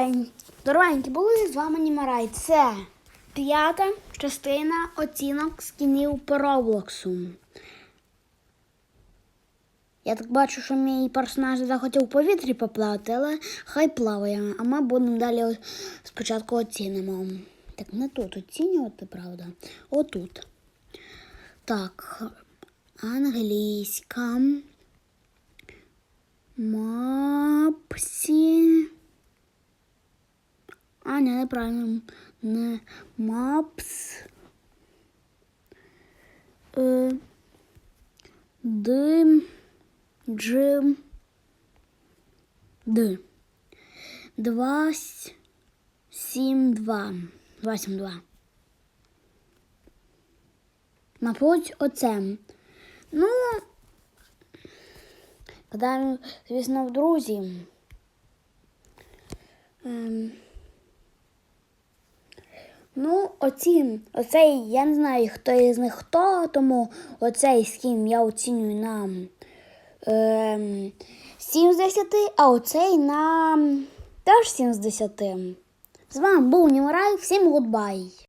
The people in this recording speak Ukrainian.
Здоровенькі, здоровенькі були з вами Німарай. Це п'ята частина оцінок скінів по Роблоксу. Я так бачу, що мій персонаж захотів в повітрі поплавати, але хай плаває, а ми будемо далі спочатку оцінимо. Так, не тут оцінювати, правда? Отут. Так, англійська. Мапсі. А, ні, неправильно. Не мапс. Е, д. Дж. Д. Два. Сім, два. Два, сім, два. Мабуть, оце. Ну, коли, звісно, в друзі. Ем, ну, оці, оцей, я не знаю, хто із них хто, тому оцей скін я оцінюю на е, 7 з 10, а оцей на теж 7 з 10. З вами був Німарай, всім гудбай!